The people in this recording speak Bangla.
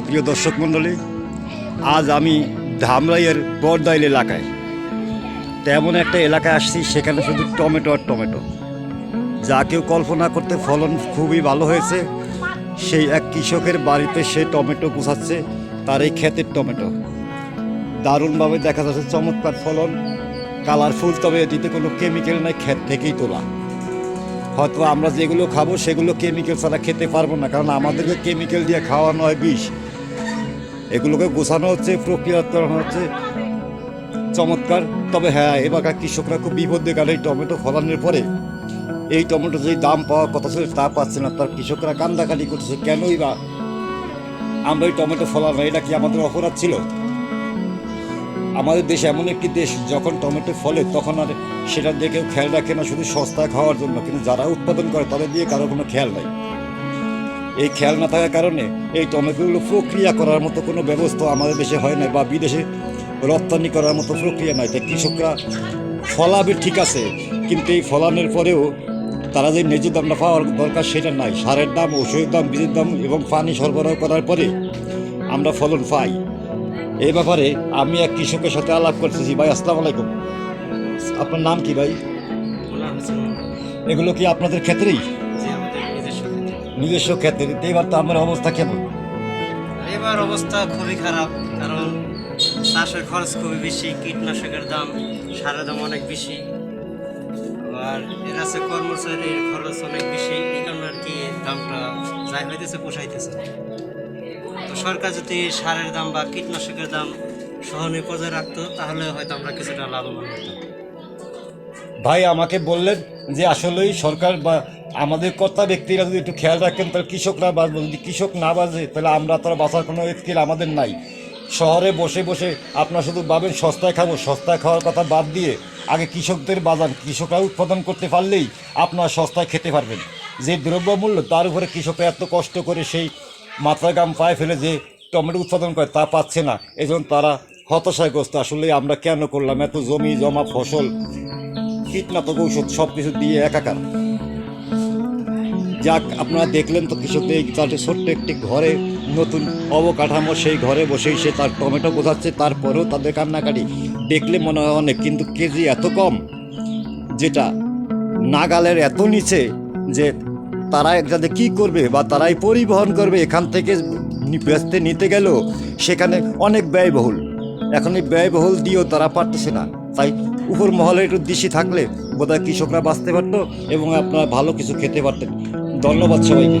প্রিয় দর্শক মণ্ডলী, আজ আমি ধামরাইয়ের বরদাইল এলাকায়। তেমন একটা এলাকায় আসছি, সেখানে শুধু টমেটো আর টমেটো। যা কেউ কল্পনা করতে ফলন খুবই ভালো হয়েছে। সেই এক কৃষকের বাড়িতে সে টমেটো গুছাচ্ছে তার এই ক্ষেতের টমেটো। দারুণভাবে দেখা যাচ্ছে চমৎকার ফলন, কালারফুল, তবে এটিতে কোনো কেমিক্যাল নাই, ক্ষেত থেকেই তোলা। হয়তো আমরা যেগুলো খাব সেগুলো কেমিক্যাল ছাড়া খেতে পারব না, কারণ আমাদেরকে কেমিক্যাল দিয়ে খাওয়ানো হয় বিষ। এগুলোকে গোছানো হচ্ছে প্রক্রিয়াকরণ হচ্ছে। চমৎকার। তবে হ্যাঁ এবারকার কৃষকরা খুব বিপদে গেল এই টমেটো ফলানোর পরে এই টমেটো যেই দাম পাওয়ার কথা ছিল, তা পাচ্ছে না। তার কৃষকরা কান্দাকাটি করছে, কেনই বা আমরা এই টমেটো ফলানো, এটা কি আমাদের অপরাধ ছিল? আমাদের দেশ এমন একটি দেশ, যখন টমেটো ফলে, তখন আর সেটা দিয়ে কেউ খেয়াল রাখে না, শুধু সস্তা খাওয়ার জন্য। কিন্তু যারা উৎপাদন করে, তাদের দিয়ে কারও কোনো খেয়াল নাই। এই খেয়াল না থাকার কারণে এই টমেটোগুলো প্রক্রিয়া করার মতো কোনো ব্যবস্থা আমাদের দেশে হয় না বা বিদেশে রপ্তানি করার মতো প্রক্রিয়া নয় তাই কৃষকরা ফলাবে ঠিক আছে, কিন্তু এই ফলানোর পরেও তারা যে ন্যায্য দামটা পাওয়ার দরকার সেটা নাই। সারের দাম ওষুধের দাম, বীজের দাম এবং পানি সরবরাহ করার পরে আমরা ফলন পাই। এই ব্যাপারে আমি এক কৃষকের সাথে আলাপ করতেছি। ভাই আসসালামু আলাইকুম। আপনার নাম কি ভাই। এগুলো কি আপনাদের ক্ষেত্রেই? নিজস্ব ক্ষেত্রে। ক্ষেত্রে। তো এবার তো আমার অবস্থা কেমন? এবার অবস্থা খুবই খারাপ কারণ চাষের খরচ খুবই বেশি কীটনাশকের দাম সারের দাম অনেক বেশি। আর এর আছে কর্মচারীর খরচ অনেক বেশি এই কারণে আর কি দামটা যাই হইতেছে পোষাইতেছে। সরকার যদি সারের দাম বা কীটনাশকের দাম সহনে বজায় রাখতো, তাহলে হয়তো আমরা কিছুটা লাভবান হতাম। ভাই, আমাকে বললেন যে আসলেই সরকার বা আমাদের কর্তা ব্যক্তিরা যদি একটু খেয়াল রাখেন, তাহলে কৃষকরা বাঁচবো যদি কৃষক না বাঁচে তাহলে আমরা তারা বাঁচার কোনো স্কিল আমাদের নাই। শহরে বসে বসে আপনারা শুধু ভাবেন, সস্তায় খাব, সস্তায় খাওয়ার কথা বাদ দিয়ে আগে কৃষকদের বাজান কৃষকরা উৎপাদন করতে পারলেই আপনারা সস্তায় খেতে পারবেন। যে দ্রব্যমূল্য, তার উপরে কৃষকরা এত কষ্ট করে সেই মাত্রা গাম পায়ে ফেলে যে টমেটো উৎপাদন করে তা পাচ্ছে না। এজন্য তারা হতাশাগ্রস্ত। আসলে আমরা কেন করলাম? এত জমি, জমা, ফসল, কীটনাশক ঔষধ সব কিছু দিয়ে একাকার। যাক, আপনারা দেখলেন তো কৃষকদের এই তার ছোট্ট একটি ঘরে নতুন অবকাঠামো, সেই ঘরে বসেই সে তার টমেটো বোঝাচ্ছে, তারপরেও তাদের কান্নাকাটি। দেখলে মনে হয় অনেক, কিন্তু কেজি এত কম, যেটা নাগালের এত নিচে যে তারা যাতে কি করবে বা তারাই পরিবহন করবে? এখান থেকে বেচতে নিতে গেল, সেখানে অনেক ব্যয়বহুল। এখন এই ব্যয়বহুল দিয়েও তারা পারতেছে না। তাই উপর মহলে একটু দিশি থাকলে বোধহয় কৃষকরা বাঁচতে পারতো এবং আপনারা ভালো কিছু খেতে পারতেন। ধন্যবাদ সবাইকে।